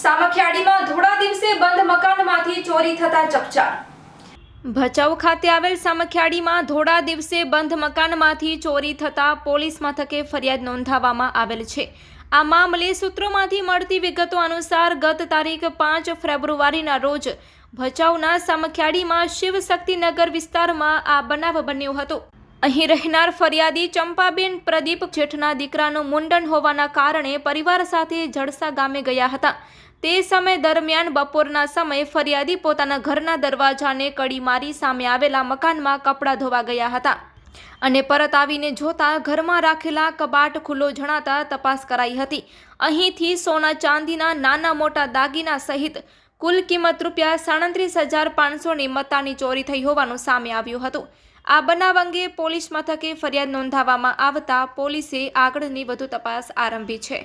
સામખિયાળીમાં ધોળા દિવસે બંધ મકાનમાંથી ચોરી થતા ચકચાર. ભચાઉ ખાતે આવેલ સામખિયાળીમાં ધોળા દિવસે બંધ મકાનમાંથી ચોરી થતા પોલીસ મથકે ફરિયાદ નોંધાવવામાં આવેલ છે. આ મામલે સૂત્રોમાંથી મળતી વિગતો અનુસાર ગત તારીખ પાંચ ફેબ્રુઆરીના રોજ ભચાઉના સામખિયાળીમાં શિવશક્તિનગર વિસ્તારમાં આ બનાવ બન્યો હતો. અહીં રહેનાર ફરિયાદી ચંપાબેન પ્રદીપ જેઠના દીકરાનું મુંડન હોવાના કારણે પરિવાર સાથે જડસા ગામે ગયા હતા. તે સમય દરમિયાન બપોરના સમયે ફરિયાદી પોતાના ઘરના દરવાજાને કડી મારી સામે આવેલા મકાનમાં કપડાં ધોવા ગયા હતા અને પરત આવીને જોતા ઘરમાં રાખેલા કબાટ ખુલ્લો જણાતા તપાસ કરાઈ હતી. અહીંથી સોના ચાંદીના નાના મોટા દાગીના સહિત કુલ કિંમત રૂપિયા સાડત્રીસ હજાર પાંચસોની મત્તાની ચોરી થઈ હોવાનું સામે આવ્યું હતું. આ બનાવ અંગે પોલીસ મથકે ફરિયાદ નોંધાવવામાં આવતા પોલીસે આગળની વધુ તપાસ આરંભી છે.